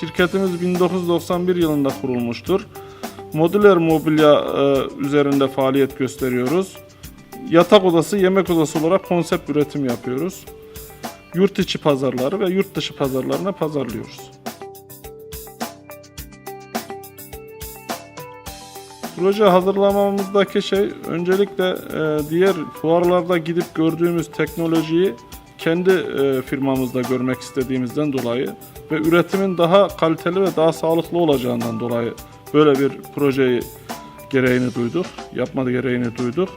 Şirketimiz 1991 yılında kurulmuştur. Modüler mobilya e, üzerinde faaliyet gösteriyoruz. Yatak odası, yemek odası olarak konsept üretim yapıyoruz. Yurt içi pazarları ve yurt dışı pazarlarına pazarlıyoruz. Proje hazırlamamızdaki şey öncelikle e, diğer fuarlarda gidip gördüğümüz teknolojiyi kendi e, firmamızda görmek istediğimizden dolayı ve üretimin daha kaliteli ve daha sağlıklı olacağından dolayı böyle bir projeyi gereğini duyduk, yapma gereğini duyduk.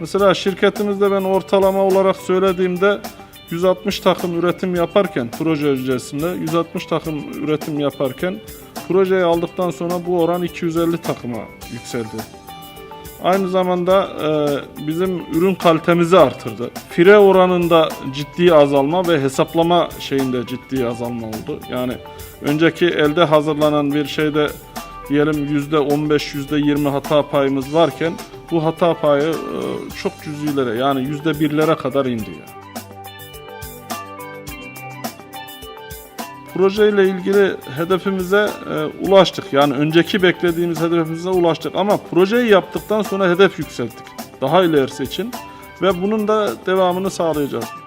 Mesela şirketimizde ben ortalama olarak söylediğimde 160 takım üretim yaparken proje öncesinde 160 takım üretim yaparken projeyi aldıktan sonra bu oran 250 takıma yükseldi. Aynı zamanda e, bizim ürün kalitemizi artırdı. Fire oranında ciddi azalma ve hesaplama şeyinde ciddi azalma oldu. Yani önceki elde hazırlanan bir şeyde diyelim %15, %20 hata payımız varken bu hata payı e, çok cüzilere yani %1'lere kadar indi. Yani. Projeyle ilgili hedefimize e, ulaştık. Yani önceki beklediğimiz hedefimize ulaştık ama projeyi yaptıktan sonra hedef yükselttik. Daha ilerisi için ve bunun da devamını sağlayacağız.